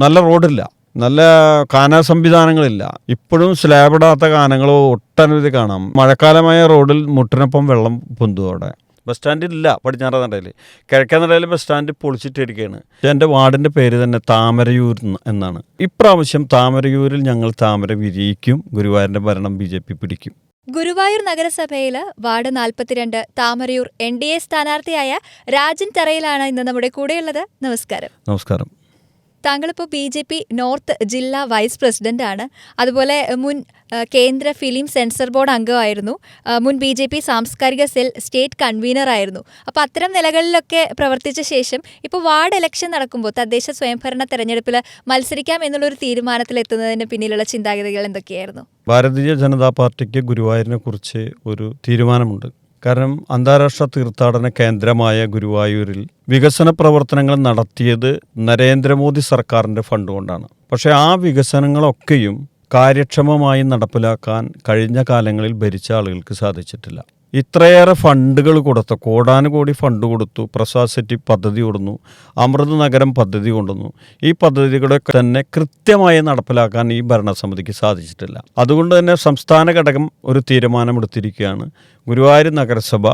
നല്ല റോഡില്ല. നല്ല കാന സംവിധാനങ്ങളില്ല. ഇപ്പോഴും സ്ലാബിടാത്ത കാനങ്ങൾ ഒട്ടനവധി കാണാം. മഴക്കാലമായ റോഡിൽ മുട്ടിനൊപ്പം വെള്ളം പൊന്തു അവിടെ. ബസ് സ്റ്റാൻഡില്ല പടിഞ്ഞാറ നടയിൽ കിഴക്കേ നടയിൽ ബസ് സ്റ്റാൻഡ് പൊളിച്ചിട്ടിരിക്കുകയാണ് എന്റെ വാർഡിന്റെ പേര് തന്നെ താമരയൂർ എന്നാണ്. ഇപ്രാവശ്യം താമരയൂരിൽ ഞങ്ങൾ താമര വിരിയിക്കും ഗുരുവായൂരിന്റെ ഭരണം ബി ജെ പി പിടിക്കും. ഗുരുവായൂർ നഗരസഭയിൽ വാർഡ് നാൽപ്പത്തിരണ്ട് താമരയൂർ എൻ ഡി എ സ്ഥാനാർത്ഥിയായ രാജൻ തറയിലാണ് ഇന്ന് നമ്മുടെ കൂടെയുള്ളത്. നമസ്കാരം. നമസ്കാരം. താങ്കളിപ്പോൾ ബി ജെ പി നോർത്ത് ജില്ലാ വൈസ് പ്രസിഡന്റ് ആണ് അതുപോലെ മുൻ കേന്ദ്ര ഫിലിം സെൻസർ ബോർഡ് അംഗമായിരുന്നു. മുൻ ബി ജെ പി സാംസ്കാരിക സെൽ സ്റ്റേറ്റ് കൺവീനർ ആയിരുന്നു. അപ്പോൾ അത്തരം നിലകളിലൊക്കെ പ്രവർത്തിച്ച ശേഷം ഇപ്പോൾ വാർഡ് ഇലക്ഷൻ നടക്കുമ്പോൾ തദ്ദേശ സ്വയംഭരണ തെരഞ്ഞെടുപ്പിൽ മത്സരിക്കാം എന്നുള്ളൊരു തീരുമാനത്തിലെത്തുന്നതിന് പിന്നിലുള്ള ചിന്താഗതികൾ എന്തൊക്കെയായിരുന്നു? ഭാരതീയ ജനതാ പാർട്ടിക്ക് ഗുരുവായൂരിനെ കുറിച്ച് ഒരു തീരുമാനമുണ്ട്. കാരണം അന്താരാഷ്ട്ര തീർത്ഥാടന കേന്ദ്രമായ ഗുരുവായൂരിൽ വികസന പ്രവർത്തനങ്ങൾ നടത്തിയത് നരേന്ദ്രമോദി സർക്കാരിന്റെ ഫണ്ട് കൊണ്ടാണ്. പക്ഷേ ആ വികസനങ്ങളൊക്കെയും കാര്യക്ഷമമായി നടപ്പിലാക്കാൻ കഴിഞ്ഞ കാലങ്ങളിൽ ഭരിച്ച ആളുകൾക്ക് സാധിച്ചിട്ടില്ല. ഇത്രയേറെ ഫണ്ടുകൾ കൊടുത്തു. കോടാനുകോടി ഫണ്ട് കൊടുത്തു. പ്രസാദ് സെറ്റി പദ്ധതി കൊടുന്നു. അമൃത് നഗരം പദ്ധതി കൊണ്ടുവന്നു. ഈ പദ്ധതികളെ തന്നെ കൃത്യമായി നടപ്പിലാക്കാൻ ഈ ഭരണസമിതിക്ക് സാധിച്ചിട്ടില്ല. അതുകൊണ്ട് തന്നെ സംസ്ഥാന ഘടകം ഒരു തീരുമാനമെടുത്തിരിക്കുകയാണ്. ഗുരുവായൂർ നഗരസഭ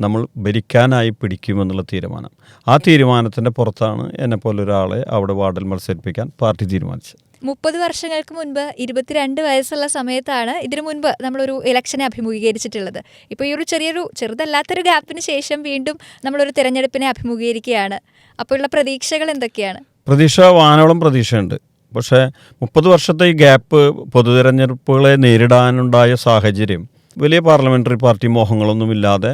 നമ്മൾ ഭരിക്കാനായി പിടിക്കുമെന്നുള്ള തീരുമാനം. ആ തീരുമാനത്തിന്റെ പുറത്താണ് എന്നെപ്പോലൊരാളെ അവിടെ വാർഡിൽ മത്സരിപ്പിക്കാൻ പാർട്ടി തീരുമാനിച്ചത്. മുപ്പത് വർഷങ്ങൾക്ക് മുൻപ് ഇരുപത്തിരണ്ട് വയസ്സുള്ള സമയത്താണ് ഇതിനു മുൻപ് നമ്മളൊരു ഇലക്ഷനെ അഭിമുഖീകരിച്ചിട്ടുള്ളത്. ഇപ്പോൾ ഈ ഒരു ചെറിയൊരു ചെറുതല്ലാത്തൊരു ഗ്യാപ്പിന് ശേഷം വീണ്ടും നമ്മളൊരു തിരഞ്ഞെടുപ്പിനെ അഭിമുഖീകരിക്കുകയാണ്. അപ്പോഴുള്ള പ്രതീക്ഷകൾ എന്തൊക്കെയാണ്? പ്രതീക്ഷ വാനോളം പ്രതീക്ഷയുണ്ട്. പക്ഷേ മുപ്പത് വർഷത്തെ ഈ ഗ്യാപ്പ് പൊതുതെരഞ്ഞെടുപ്പുകളെ നേരിടാനുണ്ടായ സാഹചര്യം വലിയ പാർലമെന്ററി പാർട്ടി മോഹങ്ങളൊന്നുമില്ലാതെ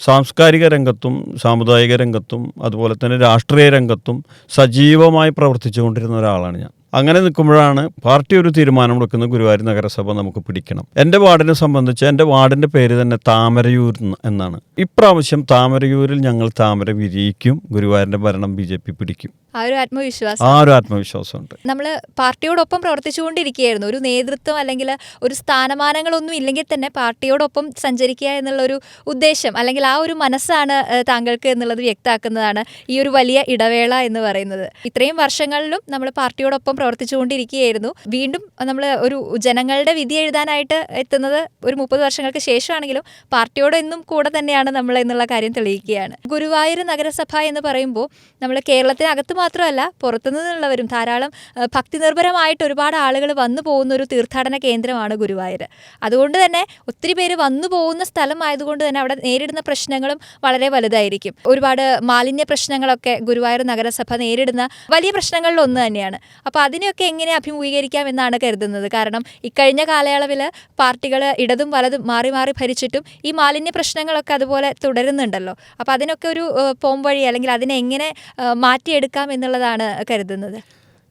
സാംസ്കാരിക രംഗത്തും സാമുദായിക രംഗത്തും അതുപോലെ തന്നെ രാഷ്ട്രീയ രംഗത്തും സജീവമായി പ്രവർത്തിച്ചുകൊണ്ടിരുന്ന ഒരാളാണ് ഞാൻ. അങ്ങനെ നിൽക്കുമ്പോഴാണ് പാർട്ടി ഒരു തീരുമാനമെടുക്കുന്ന ഗുരുവായൂർ നഗരസഭ നമുക്ക് പിടിക്കണം. എന്റെ വാർഡിനെ സംബന്ധിച്ച് എന്റെ വാർഡിന്റെ പേര് തന്നെ താമരയൂർ എന്നാണ്. ഇപ്രാവശ്യം താമരയൂരിൽ ഞങ്ങൾ താമര വിരിയിക്കും ഗുരുവായൂരിന്റെ ഭരണം ബി ജെ പി പിടിക്കും. ആ ഒരു ആത്മവിശ്വാസം. ആ ഒരു ആത്മവിശ്വാസമുണ്ട്. നമ്മൾ പാർട്ടിയോടൊപ്പം പ്രവർത്തിച്ചുകൊണ്ടിരിക്കുകയായിരുന്നു. ഒരു നേതൃത്വം അല്ലെങ്കിൽ ഒരു സ്ഥാനമാനങ്ങളൊന്നും ഇല്ലെങ്കിൽ തന്നെ പാർട്ടിയോടൊപ്പം സഞ്ചരിക്കുക എന്നുള്ള ഒരു ഉദ്ദേശം അല്ലെങ്കിൽ ആ ഒരു മനസ്സാണ് താങ്കൾക്ക് എന്നുള്ളത് വ്യക്തമാക്കുന്നതാണ് ഈ ഒരു വലിയ ഇടവേള എന്ന് പറയുന്നത്. ഇത്രയും വർഷങ്ങളിലും നമ്മൾ പാർട്ടിയോടൊപ്പം പ്രവർത്തിച്ചുകൊണ്ടിരിക്കുകയായിരുന്നു. വീണ്ടും നമ്മൾ ഒരു ജനങ്ങളുടെ വിധി എഴുതാനായിട്ട് എത്തുന്നത് ഒരു മുപ്പത് വർഷങ്ങൾക്ക് ശേഷമാണെങ്കിലും പാർട്ടിയോട് എന്നും കൂടെ തന്നെയാണ് നമ്മൾ എന്നുള്ള കാര്യം തെളിയിക്കുകയാണ്. ഗുരുവായൂർ നഗരസഭ എന്ന് പറയുമ്പോൾ നമ്മൾ കേരളത്തിനകത്ത് മാത്രമല്ല പുറത്തുനിന്നുള്ളവരും ധാരാളം ഭക്തി നിർഭരമായിട്ട് ഒരുപാട് ആളുകൾ വന്നു പോകുന്ന ഒരു തീർത്ഥാടന കേന്ദ്രമാണ് ഗുരുവായൂർ. അതുകൊണ്ട് തന്നെ ഒത്തിരി പേര് വന്നു പോകുന്ന സ്ഥലമായതുകൊണ്ട് തന്നെ അവിടെ നേരിടുന്ന പ്രശ്നങ്ങളും വളരെ വലുതായിരിക്കും. ഒരുപാട് മാലിന്യ പ്രശ്നങ്ങളൊക്കെ ഗുരുവായൂർ നഗരസഭ നേരിടുന്ന വലിയ പ്രശ്നങ്ങളിൽ ഒന്ന് തന്നെയാണ്. അപ്പോൾ അതിനെയൊക്കെ എങ്ങനെ അഭിമുഖീകരിക്കാം എന്നാണ് കരുതുന്നത്. കാരണം ഇക്കഴിഞ്ഞ കാലയളവിൽ പാർട്ടികൾ ഇടതും വലതും മാറി മാറി ഭരിച്ചിട്ടും ഈ മാലിന്യ പ്രശ്നങ്ങളൊക്കെ അതുപോലെ തുടരുന്നുണ്ടല്ലോ. അപ്പോൾ അതിനൊക്കെ ഒരു പോംവഴി അല്ലെങ്കിൽ അതിനെ എങ്ങനെ മാറ്റിയെടുക്കാം എന്നുള്ളതാണ് കരുതുന്നത്.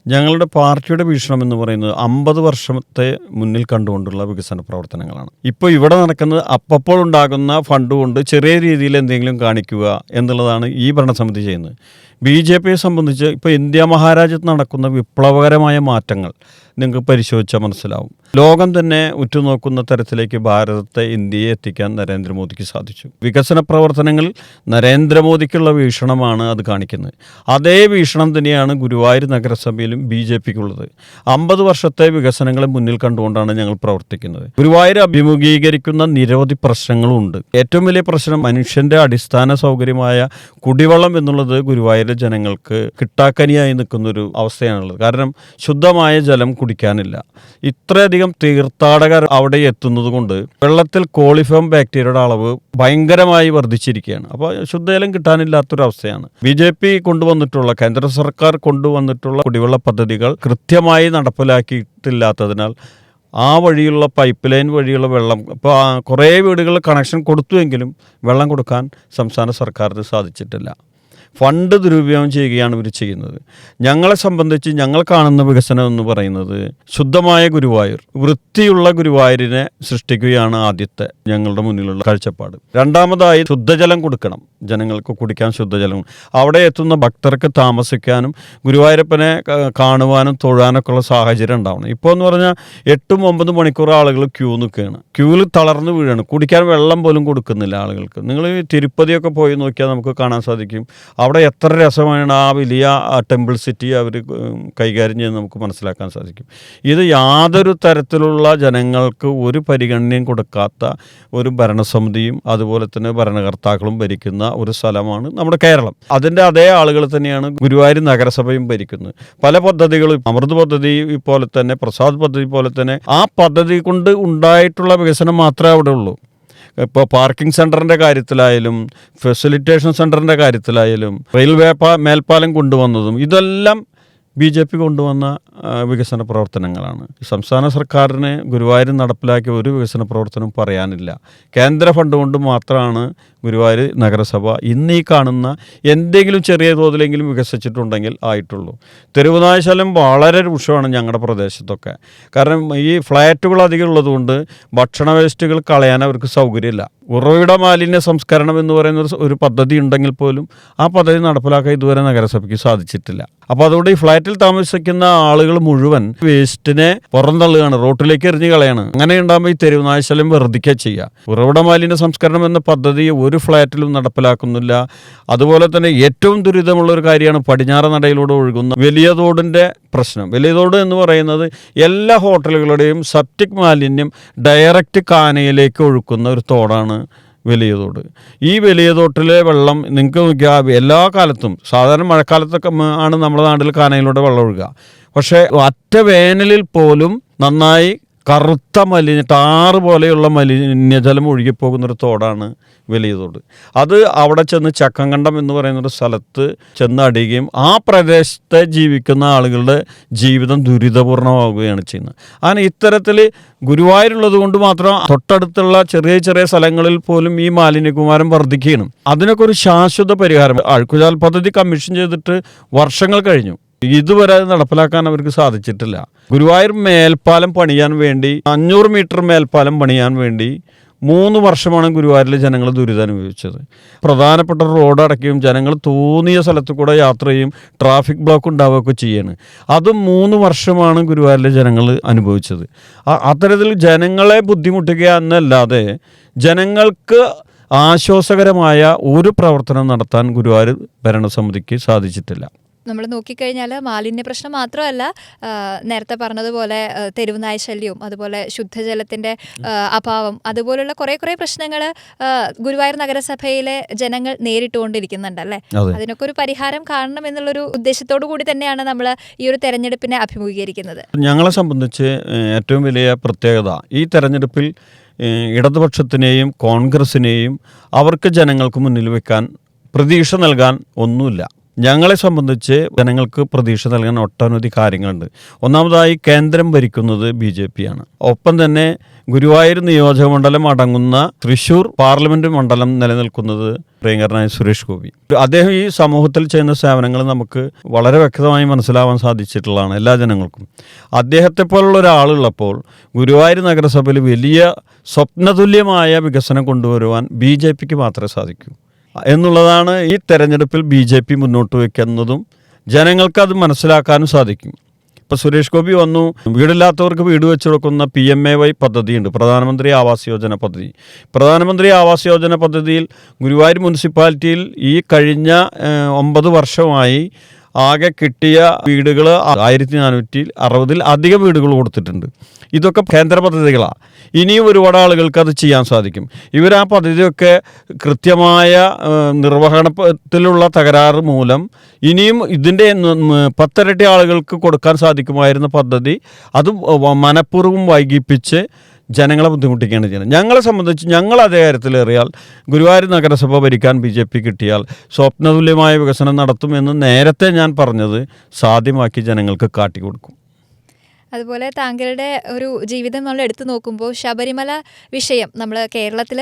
ഞങ്ങളുടെ പാർട്ടിയുടെ വീക്ഷണം എന്ന് പറയുന്നത് അമ്പത് വർഷത്തെ മുന്നിൽ കണ്ടുകൊണ്ടുള്ള വികസന പ്രവർത്തനങ്ങളാണ്. ഇപ്പോൾ ഇവിടെ നടക്കുന്നത് അപ്പപ്പോൾ ഉണ്ടാകുന്ന ഫണ്ട് കൊണ്ട് ചെറിയ രീതിയിൽ എന്തെങ്കിലും കാണിക്കുക എന്നുള്ളതാണ് ഈ ഭരണസമിതി ചെയ്യുന്നത്. ബി ജെ പിയെ സംബന്ധിച്ച് ഇപ്പോൾ ഇന്ത്യ മഹാരാജ്യത്ത് നടക്കുന്ന വിപ്ലവകരമായ മാറ്റങ്ങൾ നിങ്ങൾക്ക് പരിശോധിച്ചാൽ മനസ്സിലാവും. ലോകം തന്നെ ഉറ്റുനോക്കുന്ന തരത്തിലേക്ക് ഭാരതത്തെ ഇന്ത്യയെ എത്തിക്കാൻ നരേന്ദ്രമോദിക്ക് സാധിച്ചു. വികസന പ്രവർത്തനങ്ങളിൽ നരേന്ദ്രമോദിക്കുള്ള വീക്ഷണമാണ് അത് കാണിക്കുന്നത്. അതേ വീക്ഷണം തന്നെയാണ് ഗുരുവായൂർ നഗരസഭയിലും ബി ജെ പിക്കുള്ളത്. അമ്പത് വർഷത്തെ വികസനങ്ങളെ മുന്നിൽ കണ്ടുകൊണ്ടാണ് ഞങ്ങൾ പ്രവർത്തിക്കുന്നത്. ഗുരുവായൂർ അഭിമുഖീകരിക്കുന്ന നിരവധി പ്രശ്നങ്ങളുണ്ട്. ഏറ്റവും വലിയ പ്രശ്നം മനുഷ്യന്റെ അടിസ്ഥാന സൗകര്യമായ കുടിവെള്ളം എന്നുള്ളത് ഗുരുവായൂരിലെ ജനങ്ങൾക്ക് കിട്ടാക്കനിയായി നിൽക്കുന്നൊരു അവസ്ഥയാണുള്ളത്. കാരണം ശുദ്ധമായ ജലം കുടിക്കാനില്ല. ഇത്രയധികം തീർത്ഥാടകർ അവിടെ എത്തുന്നത് കൊണ്ട് വെള്ളത്തിൽ കോളിഫോം ബാക്ടീരിയയുടെ അളവ് ഭയങ്കരമായി വർദ്ധിച്ചിരിക്കുകയാണ്. അപ്പോൾ ശുദ്ധജലം കിട്ടാനില്ലാത്തൊരവസ്ഥയാണ്. ബി ജെ പി കൊണ്ടുവന്നിട്ടുള്ള കേന്ദ്ര സർക്കാർ കൊണ്ടുവന്നിട്ടുള്ള കുടിവെള്ള പദ്ധതികൾ കൃത്യമായി നടപ്പിലാക്കിയിട്ടില്ലാത്തതിനാൽ ആ വഴിയുള്ള പൈപ്പ് ലൈൻ വഴിയുള്ള വെള്ളം ഇപ്പോൾ കുറേ വീടുകളിൽ കണക്ഷൻ കൊടുത്തുവെങ്കിലും വെള്ളം കൊടുക്കാൻ സംസ്ഥാന സർക്കാരിന് സാധിച്ചിട്ടില്ല. ഫണ്ട് ദുരുപയോഗം ചെയ്യുകയാണ് ഇവർ ചെയ്യുന്നത്. ഞങ്ങളെ സംബന്ധിച്ച് ഞങ്ങൾ കാണുന്ന വികസനം എന്ന് പറയുന്നത് ശുദ്ധമായ ഗുരുവായൂർ വൃത്തിയുള്ള ഗുരുവായൂരിനെ സൃഷ്ടിക്കുകയാണ് ആദ്യത്തെ ഞങ്ങളുടെ മുന്നിലുള്ള കാഴ്ചപ്പാട്. രണ്ടാമതായി ശുദ്ധജലം കൊടുക്കണം. ജനങ്ങൾക്ക് കുടിക്കാൻ ശുദ്ധജലം അവിടെ എത്തുന്ന ഭക്തർക്ക് താമസിക്കാനും ഗുരുവായൂരപ്പനെ കാണുവാനും തൊഴാനൊക്കെ ഉള്ള സാഹചര്യം ഉണ്ടാവണം. ഇപ്പോൾ എന്ന് പറഞ്ഞാൽ എട്ടും ഒമ്പത് മണിക്കൂർ ആളുകൾ ക്യൂ നിൽക്കുകയാണ്. ക്യൂവിൽ തളർന്നു വീഴാണ്. കുടിക്കാൻ വെള്ളം പോലും കൊടുക്കുന്നില്ല ആളുകൾക്ക്. നിങ്ങൾ തിരുപ്പതിയൊക്കെ പോയി നോക്കിയാൽ നമുക്ക് കാണാൻ സാധിക്കും. അവിടെ എത്ര രസമാണ് ആ വലിയ ടെമ്പിൾ സിറ്റി അവർ കൈകാര്യം ചെയ്യുന്നത് നമുക്ക് മനസ്സിലാക്കാൻ സാധിക്കും. ഇത് യാതൊരു തരത്തിലുള്ള ജനങ്ങൾക്ക് ഒരു പരിഗണനയും കൊടുക്കാത്ത ഒരു ഭരണസമിതിയും അതുപോലെ തന്നെ ഭരണകർത്താക്കളും ഭരിക്കുന്ന ഒരു സ്ഥലമാണ് നമ്മുടെ കേരളം. അതിന്റെ അതേ ആളുകൾ തന്നെയാണ് ഗുരുവായൂർ നഗരസഭയും ഭരിക്കുന്നത്. പല പദ്ധതികളും അമൃത് പദ്ധതി പോലെ തന്നെ പ്രസാദ് പദ്ധതി പോലെ തന്നെ ആ പദ്ധതി കൊണ്ട് ഉണ്ടായിട്ടുള്ള വികസനം മാത്രമേ അവിടെ ഉള്ളൂ. ഇപ്പോൾ പാർക്കിംഗ് സെന്ററിന്റെ കാര്യത്തിലായാലും ഫെസിലിറ്റേഷൻ സെന്ററിന്റെ കാര്യത്തിലായാലും റെയിൽവേ മേൽപ്പാലം കൊണ്ടുവന്നതും ഇതെല്ലാം ബി ജെ പി കൊണ്ടുവന്ന വികസന പ്രവർത്തനങ്ങളാണ്. സംസ്ഥാന സർക്കാരിന് ഗുരുവായൂർ നടപ്പിലാക്കിയ ഒരു വികസന പ്രവർത്തനവും പറയാനില്ല. കേന്ദ്ര ഫണ്ട് കൊണ്ട് മാത്രമാണ് ഗുരുവായൂർ നഗരസഭ ഇന്ന് കാണുന്ന എന്തെങ്കിലും ചെറിയ തോതിലെങ്കിലും വികസിച്ചിട്ടുണ്ടെങ്കിൽ ആയിട്ടുള്ളൂ. തെരുവുനാശലം വളരെ രൂക്ഷമാണ് ഞങ്ങളുടെ പ്രദേശത്തൊക്കെ. കാരണം ഈ ഫ്ലാറ്റുകൾ അധികം ഉള്ളതുകൊണ്ട് ഭക്ഷണ വേസ്റ്റുകൾ കളയാൻ അവർക്ക് സൗകര്യമില്ല. ഉറവിട മാലിന്യ സംസ്കരണം എന്ന് പറയുന്ന ഒരു പദ്ധതി ഉണ്ടെങ്കിൽ പോലും ആ പദ്ധതി നടപ്പിലാക്കാൻ ഇതുവരെ നഗരസഭയ്ക്ക് സാധിച്ചിട്ടില്ല. അപ്പോൾ അതുകൊണ്ട് ഈ ഫ്ലാറ്റിൽ താമസിക്കുന്ന ആളുകൾ മുഴുവൻ വേസ്റ്റിനെ പുറന്തള്ളുകയാണ് റോട്ടിലേക്ക് എറിഞ്ഞ് കളയാണ്. അങ്ങനെ ഉണ്ടാകുമ്പോൾ ഈ തെരുവുനാശലം വർദ്ധിക്കുക ചെയ്യുക ഉറവിട മാലിന്യ സംസ്കരണം എന്ന പദ്ധതി ഒരു ഫ്ലാറ്റിലും നടപ്പിലാക്കുന്നില്ല. അതുപോലെ തന്നെ ഏറ്റവും ദുരിതമുള്ള ഒരു കാര്യമാണ് പടിഞ്ഞാറ് നടയിലൂടെ ഒഴുകുന്ന വലിയ തോടിന്റെ പ്രശ്നം. വലിയ തോട് എന്ന് പറയുന്നത് എല്ലാ ഹോട്ടലുകളുടെയും സപ്റ്റിക് മാലിന്യം ഡയറക്റ്റ് കാനയിലേക്ക് ഒഴുക്കുന്ന ഒരു തോടാണ് വലിയ തോട്. ഈ വലിയ തോട്ടിലെ വെള്ളം നിങ്ങൾക്ക് നോക്കിയാൽ എല്ലാ കാലത്തും സാധാരണ മഴക്കാലത്തൊക്കെ ആണ് നമ്മുടെ നാട്ടിൽ കാനയിലൂടെ വെള്ളം ഒഴുകുക. പക്ഷേ അറ്റ വേനലിൽ പോലും നന്നായി കറുത്ത മലിന ടാറ് പോലെയുള്ള മലിനജലം ഒഴുകിപ്പോകുന്നൊരു തോടാണ് വലിയ തോട് അത് അവിടെ ചെന്ന് ചക്കങ്കണ്ടം എന്ന് പറയുന്നൊരു സ്ഥലത്ത് ചെന്ന് അടിയുകയും ആ പ്രദേശത്തെ ജീവിക്കുന്ന ആളുകളുടെ ജീവിതം ദുരിതപൂർണമാവുകയാണ് ചെയ്യുന്നത്. അങ്ങനെ ഇത്തരത്തിൽ ഗുരുവായൂരുള്ളത് കൊണ്ട് മാത്രം തൊട്ടടുത്തുള്ള ചെറിയ ചെറിയ സ്ഥലങ്ങളിൽ പോലും ഈ മാലിന്യകുമാരം വർദ്ധിക്കുകയാണ്. അതിനൊക്കെ ഒരു ശാശ്വത പരിഹാരം. അഴുക്കുചാൽ പദ്ധതി കമ്മീഷൻ ചെയ്തിട്ട് വർഷങ്ങൾ കഴിഞ്ഞു. ഇതുവരെ നടപ്പിലാക്കാൻ അവർക്ക് സാധിച്ചിട്ടില്ല. ഗുരുവായൂർ മേൽപ്പാലം പണിയാൻ വേണ്ടി അഞ്ഞൂറ് മീറ്റർ മേൽപ്പാലം പണിയാൻ വേണ്ടി മൂന്ന് വർഷമാണ് ഗുരുവായൂരിലെ ജനങ്ങൾ ദുരിതം അനുഭവിച്ചത്. പ്രധാനപ്പെട്ട റോഡ് അടയ്ക്കുകയും ജനങ്ങൾ തോന്നിയ സ്ഥലത്ത് കൂടെ യാത്ര ചെയ്യും ട്രാഫിക് ബ്ലോക്ക് ഉണ്ടാവുകയൊക്കെ ചെയ്യാണ്. അതും മൂന്ന് വർഷമാണ് ഗുരുവായൂരിലെ ജനങ്ങൾ അനുഭവിച്ചത്. അത്തരത്തിൽ ജനങ്ങളെ ബുദ്ധിമുട്ടുക എന്നല്ലാതെ ജനങ്ങൾക്ക് ആശ്വാസകരമായ ഒരു പ്രവർത്തനം നടത്താൻ ഗുരുവായൂർ ഭരണസമിതിക്ക് സാധിച്ചിട്ടില്ല. നമ്മൾ നോക്കിക്കഴിഞ്ഞാൽ മാലിന്യ പ്രശ്നം മാത്രമല്ല നേരത്തെ പറഞ്ഞതുപോലെ തെരുവുനായ ശല്യവും അതുപോലെ ശുദ്ധജലത്തിന്റെ അഭാവം അതുപോലുള്ള കുറേ കുറേ പ്രശ്നങ്ങൾ ഗുരുവായൂർ നഗരസഭയിലെ ജനങ്ങൾ നേരിട്ടുകൊണ്ടിരിക്കുന്നുണ്ടല്ലേ? അല്ലേ അതിനൊക്കെ ഒരു പരിഹാരം കാണണം എന്നുള്ളൊരു ഉദ്ദേശത്തോടു കൂടി തന്നെയാണ് നമ്മൾ ഈ ഒരു തെരഞ്ഞെടുപ്പിനെ അഭിമുഖീകരിക്കുന്നത്. ഞങ്ങളെ സംബന്ധിച്ച് ഏറ്റവും വലിയ പ്രത്യേകത ഈ തെരഞ്ഞെടുപ്പിൽ ഇടതുപക്ഷത്തിനെയും കോൺഗ്രസിനെയും അവർക്ക് ജനങ്ങൾക്ക് മുന്നിൽ വെക്കാൻ പ്രതീക്ഷ നൽകാൻ ഒന്നുമില്ല. ഞങ്ങളെ സംബന്ധിച്ച് ജനങ്ങൾക്ക് പ്രതീക്ഷ നൽകാൻ ഒട്ടനവധി കാര്യങ്ങളുണ്ട്. ഒന്നാമതായി കേന്ദ്രം ഭരിക്കുന്നത് ബി ജെ പി ആണ് ഒപ്പം തന്നെ ഗുരുവായൂർ നിയോജക മണ്ഡലം അടങ്ങുന്ന തൃശൂർ പാർലമെന്റ് മണ്ഡലം നിലനിൽക്കുന്നത് പ്രിയങ്കരനായ സുരേഷ് ഗോപി. അദ്ദേഹം ഈ സമൂഹത്തിൽ ചെയ്യുന്ന സേവനങ്ങൾ നമുക്ക് വളരെ വ്യക്തമായി മനസ്സിലാവാൻ സാധിച്ചിട്ടുള്ളതാണ് എല്ലാ ജനങ്ങൾക്കും. അദ്ദേഹത്തെ പോലുള്ള ഒരാളുള്ളപ്പോൾ ഗുരുവായൂർ നഗരസഭയിൽ വലിയ സ്വപ്നതുല്യമായ വികസനം കൊണ്ടുവരുവാൻ ബി ജെ പിക്ക് മാത്രമേ സാധിക്കൂ. എന്നുള്ളതാണ് ഈ തെരഞ്ഞെടുപ്പിൽ ബി ജെ പി മുന്നോട്ട് വയ്ക്കുന്നതും ജനങ്ങൾക്ക് അത് മനസ്സിലാക്കാനും സാധിക്കും. ഇപ്പോൾ സുരേഷ് ഗോപി വന്നു. വീടില്ലാത്തവർക്ക് വീട് വെച്ച് കൊടുക്കുന്ന പി എം എ വൈ പദ്ധതിയുണ്ട്. പ്രധാനമന്ത്രി ആവാസ് യോജന പദ്ധതി. പ്രധാനമന്ത്രി ആവാസ് യോജന പദ്ധതിയിൽ ഗുരുവായൂർ മുനിസിപ്പാലിറ്റിയിൽ ഈ കഴിഞ്ഞ ഒമ്പത് വർഷമായി ആകെ കിട്ടിയ വീടുകൾ ആയിരത്തി നാനൂറ്റി അറുപതിൽ അധികം വീടുകൾ കൊടുത്തിട്ടുണ്ട്. ഇതൊക്കെ കേന്ദ്ര പദ്ധതികളാണ് ഇനിയും ഒരുപാട് ആളുകൾക്ക് അത് ചെയ്യാൻ സാധിക്കും. ഇവർ ആ പദ്ധതിയൊക്കെ കൃത്യമായ നിർവഹണത്തിലുള്ള തകരാറ് മൂലം ഇനിയും ഇതിന്റെ പത്തിരട്ടി ആളുകൾക്ക് കൊടുക്കാൻ സാധിക്കുമായിരുന്ന പദ്ധതി അത് മനഃപൂർവം വൈകിപ്പിച്ച് ജനങ്ങളെ ബുദ്ധിമുട്ടിക്കുകയാണ് ചെയ്യുന്നത്. ഞങ്ങളെ സംബന്ധിച്ച് ഞങ്ങൾ അതേ കാര്യത്തിലേറിയാൽ ഗുരുവായൂർ നഗരസഭ ഭരിക്കാൻ ബി ജെ പി കിട്ടിയാൽ സ്വപ്നതുല്യമായ വികസനം നടത്തുമെന്ന് നേരത്തെ ഞാൻ പറഞ്ഞത് സാധ്യമാക്കി ജനങ്ങൾക്ക് കാട്ടിക്കൊടുക്കും. അതുപോലെ താങ്കളുടെ ഒരു ജീവിതം നമ്മൾ എടുത്തു നോക്കുമ്പോൾ ശബരിമല വിഷയം നമ്മൾ കേരളത്തിൽ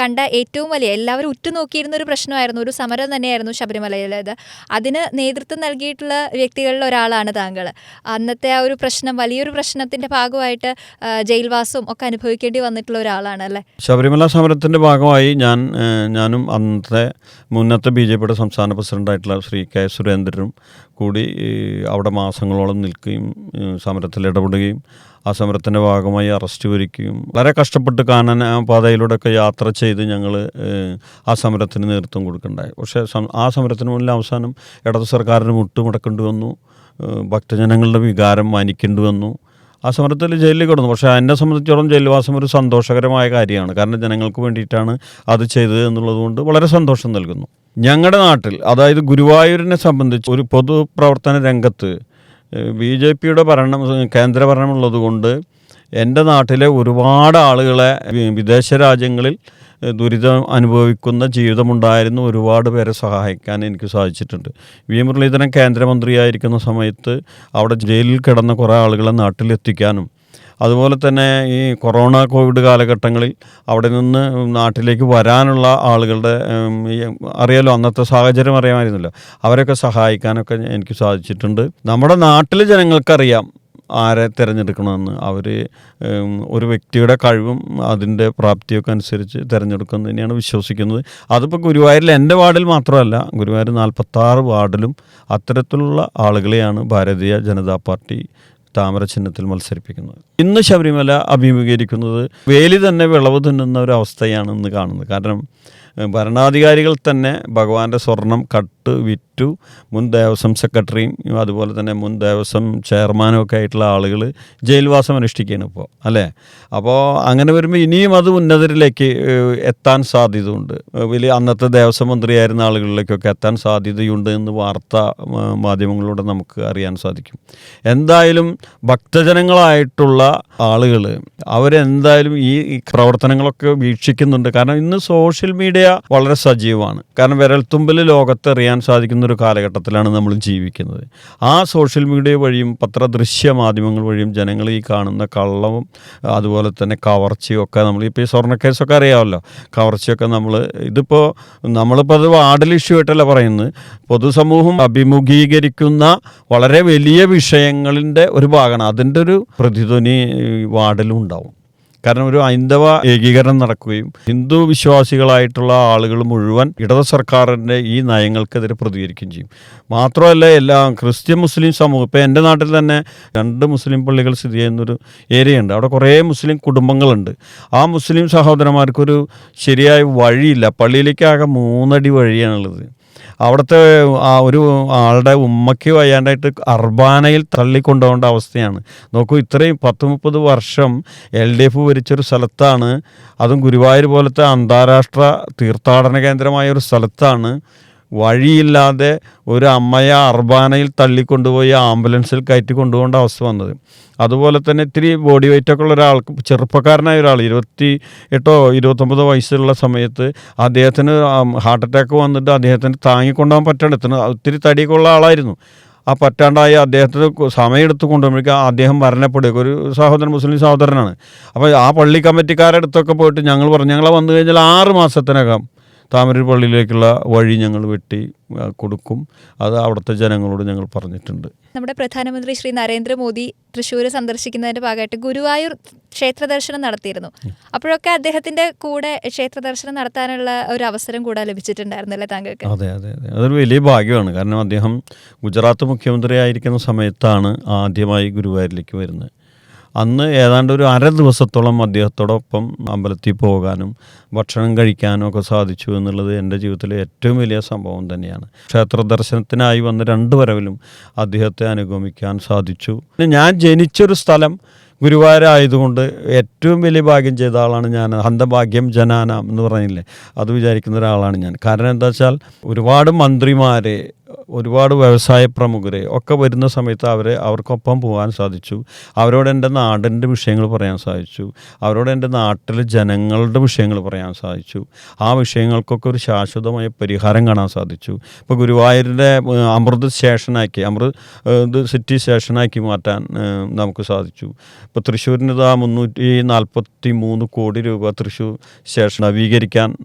കണ്ട ഏറ്റവും വലിയ എല്ലാവരും ഉറ്റുനോക്കിയിരുന്ന ഒരു പ്രശ്നമായിരുന്നു ഒരു സമരം തന്നെയായിരുന്നു ശബരിമലയിലേത്. അതിന് നേതൃത്വം നൽകിയിട്ടുള്ള വ്യക്തികളിൽ ഒരാളാണ് താങ്കൾ. അന്നത്തെ ആ ഒരു പ്രശ്നം വലിയൊരു പ്രശ്നത്തിന്റെ ഭാഗമായിട്ട് ജയിൽവാസവും ഒക്കെ അനുഭവിക്കേണ്ടി വന്നിട്ടുള്ള ഒരാളാണ് അല്ലേ? ശബരിമല സമരത്തിന്റെ ഭാഗമായി ഞാൻ ഞാനും അന്നത്തെ മുന്നത്തെ ബി ജെ പിയുടെ സംസ്ഥാന പ്രസിഡന്റായിട്ടുള്ള ശ്രീ കെ സുരേന്ദ്രനും കൂടി അവിടെ മാസങ്ങളോളം നിൽക്കുകയും ഏഹ്, സമരത്തിൽ ഇടപെടുകയും ആ സമരത്തിന്റെ ഭാഗമായി അറസ്റ്റ് വരിക്കുകയും വളരെ കഷ്ടപ്പെട്ട് കാനന പാതയിലൂടെയൊക്കെ യാത്ര ചെയ്ത് ഞങ്ങൾ ആ സമരത്തിന് നേതൃത്വം കൊടുക്കണ്ടായി പക്ഷേ ആ സമരത്തിന് മുന്നിൽ അവസാനം ഇടതു സർക്കാരിന് മുട്ടുമുടക്കേണ്ടി വന്നു. ഭക്തജനങ്ങളുടെ വികാരം മാനിക്കേണ്ടി വന്നു. ആ സമരത്തിൽ ജയിലിൽ കിടന്നു. പക്ഷേ എന്നെ സംബന്ധിച്ചോളം ജയിൽവാസം ഒരു സന്തോഷകരമായ കാര്യമാണ്. കാരണം ജനങ്ങൾക്ക് വേണ്ടിയിട്ടാണ് അത് ചെയ്തത് എന്നുള്ളതുകൊണ്ട് വളരെ സന്തോഷം നൽകുന്നു. ഞങ്ങളുടെ നാട്ടിൽ അതായത് ഗുരുവായൂരിനെ സംബന്ധിച്ച് ഒരു പൊതുപ്രവർത്തന രംഗത്ത് ബി ജെ പിയുടെ ഭരണം കേന്ദ്ര ഭരണമുള്ളത് കൊണ്ട് എന്റെ നാട്ടിലെ ഒരുപാട് ആളുകളെ വിദേശ രാജ്യങ്ങളിൽ ദുരിതം അനുഭവിക്കുന്ന ജീവിതമുണ്ടായിരുന്നു ഒരുപാട് പേരെ സഹായിക്കാൻ എനിക്ക് സാധിച്ചിട്ടുണ്ട്. വി. മുരളീധരൻ കേന്ദ്രമന്ത്രിയായിരിക്കുന്ന സമയത്ത് അവിടെ ജയിലിൽ കിടന്ന കുറേ ആളുകളെ നാട്ടിലെത്തിക്കാനും അതുപോലെ തന്നെ ഈ കൊറോണ കോവിഡ് കാലഘട്ടങ്ങളിൽ അവിടെ നിന്ന് നാട്ടിലേക്ക് വരാനുള്ള ആളുകളുടെ അറിയാലോ അന്നത്തെ സാഹചര്യം അറിയാമായിരുന്നല്ലോ. അവരൊക്കെ സഹായിക്കാനൊക്കെ എനിക്ക് സാധിച്ചിട്ടുണ്ട്. നമ്മുടെ നാട്ടിലെ ജനങ്ങൾക്കറിയാം ആരെ തിരഞ്ഞെടുക്കണമെന്ന്. അവർ ഒരു വ്യക്തിയുടെ കഴിവും അതിന്റെ പ്രാപ്തിയൊക്കെ അനുസരിച്ച് തിരഞ്ഞെടുക്കുന്നു തന്നെയാണ് വിശ്വസിക്കുന്നത്. അതിപ്പോൾ ഗുരുവായൂരിൽ എന്റെ വാർഡിൽ മാത്രമല്ല ഗുരുവായൂർ നാൽപ്പത്താറ് വാർഡിലും അത്തരത്തിലുള്ള ആളുകളെയാണ് ഭാരതീയ ജനതാ പാർട്ടി താമര ചിഹ്നത്തിൽ മത്സരിപ്പിക്കുന്നത് ഇന്ന് ശബരിമല അഭിമുഖീകരിക്കുന്നത് വേലി തന്നെ വിളവ് തിന്നുന്ന ഒരു അവസ്ഥയാണ് ഇന്ന് കാണുന്നത്. കാരണം ഭരണാധികാരികൾ തന്നെ ഭഗവാന്റെ സ്വർണം കട്ട് വിറ്റു മുൻ ദേവസ്വം സെക്രട്ടറിയും അതുപോലെ തന്നെ മുൻ ദേവസ്വം ചെയർമാനും ഒക്കെ ആയിട്ടുള്ള ആളുകൾ ജയിൽവാസം അനുഷ്ഠിക്കുകയാണ് ഇപ്പോൾ അല്ലേ? അപ്പോൾ അങ്ങനെ വരുമ്പോൾ ഇനിയും അത് ഉന്നതരിലേക്ക് എത്താൻ സാധ്യതയുണ്ട്. വലിയ അന്നത്തെ ദേവസ്വം മന്ത്രിയായിരുന്ന ആളുകളിലേക്കൊക്കെ എത്താൻ സാധ്യതയുണ്ട് എന്ന് വാർത്താ മാധ്യമങ്ങളിലൂടെ നമുക്ക് അറിയാൻ സാധിക്കും. എന്തായാലും ഭക്തജനങ്ങളായിട്ടുള്ള ആളുകൾ അവരെന്തായാലും ഈ പ്രവർത്തനങ്ങളൊക്കെ വീക്ഷിക്കുന്നുണ്ട്. കാരണം ഇന്ന് സോഷ്യൽ മീഡിയ വളരെ സജീവമാണ്. കാരണം വിരൽത്തുമ്പിൽ ലോകത്തെ അറിയാൻ സാധിക്കുന്ന ഒരു കാലഘട്ടത്തിലാണ് നമ്മൾ ജീവിക്കുന്നത്. ആ സോഷ്യൽ മീഡിയ വഴിയും പത്രദൃശ്യ മാധ്യമങ്ങൾ വഴിയും ജനങ്ങൾ ഈ കാണുന്ന കള്ളവും അതുപോലെ തന്നെ കവർച്ചയും ഒക്കെ നമ്മൾ ഇപ്പോൾ ഈ സ്വർണക്കേസൊക്കെ അറിയാമല്ലോ. കവർച്ചയൊക്കെ നമ്മൾ ഇതിപ്പോൾ നമ്മളിപ്പോൾ അത് വാർഡിൽ ഇഷ്യൂ ആയിട്ടല്ല പറയുന്നത്. പൊതുസമൂഹം അഭിമുഖീകരിക്കുന്ന വളരെ വലിയ വിഷയങ്ങളിന്റെ ഒരു ഭാഗമാണ്. അതിന്റെ ഒരു പ്രതിധ്വനി വാർഡിലും ഉണ്ടാവും. കാരണം ഒരു ഹൈന്ദവ ഏകീകരണം നടക്കുകയും ഹിന്ദു വിശ്വാസികളായിട്ടുള്ള ആളുകൾ മുഴുവൻ ഇടത് സർക്കാരിന്റെ ഈ നയങ്ങൾക്കെതിരെ പ്രതികരിക്കുകയും ചെയ്യും. മാത്രമല്ല എല്ലാ ക്രിസ്ത്യൻ മുസ്ലിം സമൂഹം ഇപ്പോൾ എന്റെ നാട്ടിൽ തന്നെ രണ്ട് മുസ്ലിം പള്ളികൾ സ്ഥിതി ചെയ്യുന്നൊരു ഏരിയ ഉണ്ട് അവിടെ കുറേ മുസ്ലിം കുടുംബങ്ങളുണ്ട്. ആ മുസ്ലിം സഹോദരന്മാർക്കൊരു ശരിയായ വഴിയില്ല. പള്ളിയിലേക്കാകെ മൂന്നടി വഴിയാണുള്ളത്. അവിടുത്തെ ആ ഒരു ആളുടെ ഉമ്മയ്ക്ക് വയ്യാണ്ടായിട്ട് അർബാനയിൽ തള്ളിക്കൊണ്ടുപോകേണ്ട അവസ്ഥയാണ്. നോക്കൂ ഇത്രയും പത്ത് മുപ്പത് വർഷം എൽ ഡി എഫ് ഭരിച്ചൊരു സ്ഥലത്താണ്. അതും ഗുരുവായൂർ പോലത്തെ അന്താരാഷ്ട്ര തീർത്ഥാടന കേന്ദ്രമായ ഒരു സ്ഥലത്താണ് വഴിയില്ലാതെ ഒരു അമ്മയെ അർബാനയിൽ തള്ളിക്കൊണ്ടുപോയി ആംബുലൻസിൽ കയറ്റി കൊണ്ടുപോകേണ്ട അവസ്ഥ വന്നത്. അതുപോലെ തന്നെ ഇത്തിരി ബോഡി വെയിറ്റൊക്കെ ഉള്ള ഒരാൾക്ക് ചെറുപ്പക്കാരനായ ഒരാൾ ഇരുപത്തി എട്ടോ ഇരുപത്തൊമ്പതോ വയസ്സുള്ള സമയത്ത് അദ്ദേഹത്തിന് ഹാർട്ട് അറ്റാക്ക് വന്നിട്ട് അദ്ദേഹത്തിന് താങ്ങിക്കൊണ്ടുപോകാൻ പറ്റണത്തിന് ഒത്തിരി തടിയൊക്കെ ആളായിരുന്നു. ആ പറ്റാണ്ടായി അദ്ദേഹത്തിന് സമയമെടുത്ത് കൊണ്ടുപോകുമ്പോഴേക്കും അദ്ദേഹം മരണപ്പെടുക ഒരു സഹോദരൻ മുസ്ലിം സഹോദരനാണ്. അപ്പോൾ ആ പള്ളി കമ്മിറ്റിക്കാരുടെ അടുത്തൊക്കെ പോയിട്ട് ഞങ്ങൾ പറഞ്ഞു ഞങ്ങളെ വന്നു കഴിഞ്ഞാൽ ആറ് മാസത്തിനകം താമരൂർ പള്ളിയിലേക്കുള്ള വഴി ഞങ്ങൾ വെട്ടി കൊടുക്കും. അത് അവിടുത്തെ ജനങ്ങളോട് ഞങ്ങൾ പറഞ്ഞിട്ടുണ്ട്. നമ്മുടെ പ്രധാനമന്ത്രി ശ്രീ നരേന്ദ്രമോദി തൃശ്ശൂർ സന്ദർശിക്കുന്നതിന്റെ ഭാഗമായിട്ട് ഗുരുവായൂർ ക്ഷേത്ര ദർശനം നടത്തിയിരുന്നു. അപ്പോഴൊക്കെ അദ്ദേഹത്തിന്റെ കൂടെ ക്ഷേത്ര ദർശനം നടത്താനുള്ള ഒരു അവസരം കൂടെ ലഭിച്ചിട്ടുണ്ടായിരുന്നല്ലേ താങ്കൾക്ക്? അതെ അതെ അതെ. അതൊരു വലിയ ഭാഗ്യമാണ്. കാരണം അദ്ദേഹം ഗുജറാത്ത് മുഖ്യമന്ത്രി ആയിരിക്കുന്ന സമയത്താണ് ആദ്യമായി ഗുരുവായൂരിലേക്ക് വരുന്നത്. അന്ന് ഏതാണ്ട് ഒരു അര ദിവസത്തോളം അദ്ദേഹത്തോടൊപ്പം അമ്പലത്തിൽ പോകാനും ഭക്ഷണം കഴിക്കാനും ഒക്കെ സാധിച്ചു എന്നുള്ളത് എന്റെ ജീവിതത്തിലെ ഏറ്റവും വലിയ സംഭവം തന്നെയാണ്. ക്ഷേത്ര ദർശനത്തിനായി വന്ന രണ്ട് വരവിലും അദ്ദേഹത്തെ അനുഗമിക്കാൻ സാധിച്ചു. ഞാൻ ജനിച്ചൊരു സ്ഥലം ഗുരുവായൂരായതുകൊണ്ട് ഏറ്റവും വലിയ ഭാഗ്യം ചെയ്ത ആളാണ് ഞാൻ. ഹന്തഭാഗ്യം ജനാനാം എന്ന് പറഞ്ഞില്ലേ? അത് വിചാരിക്കുന്ന ഒരാളാണ് ഞാൻ. കാരണം എന്താ വെച്ചാൽ ഒരുപാട് മന്ത്രിമാരെ ഒരുപാട് വ്യവസായ പ്രമുഖരെ ഒക്കെ വരുന്ന സമയത്ത് അവരെ അവർക്കൊപ്പം പോകാൻ സാധിച്ചു. അവരോട് എന്റെ നാടിന്റെ വിഷയങ്ങൾ പറയാൻ സാധിച്ചു. അവരോട് എന്റെ നാട്ടിലെ ജനങ്ങളുടെ വിഷയങ്ങൾ പറയാൻ സാധിച്ചു. ആ വിഷയങ്ങൾക്കൊക്കെ ഒരു ശാശ്വതമായ പരിഹാരം കാണാൻ സാധിച്ചു. ഇപ്പോൾ ഗുരുവായൂരിന്റെ അമൃത് സ്റ്റേഷനാക്കി അമൃത് സിറ്റി സ്റ്റേഷനാക്കി മാറ്റാൻ നമുക്ക് സാധിച്ചു. ഇപ്പോൾ തൃശ്ശൂരിന് ഇതാ മുന്നൂറ്റി നാൽപ്പത്തി മൂന്ന് കോടി രൂപ തൃശ്ശൂർ സ്റ്റേഷൻ നവീകരിക്കാൻ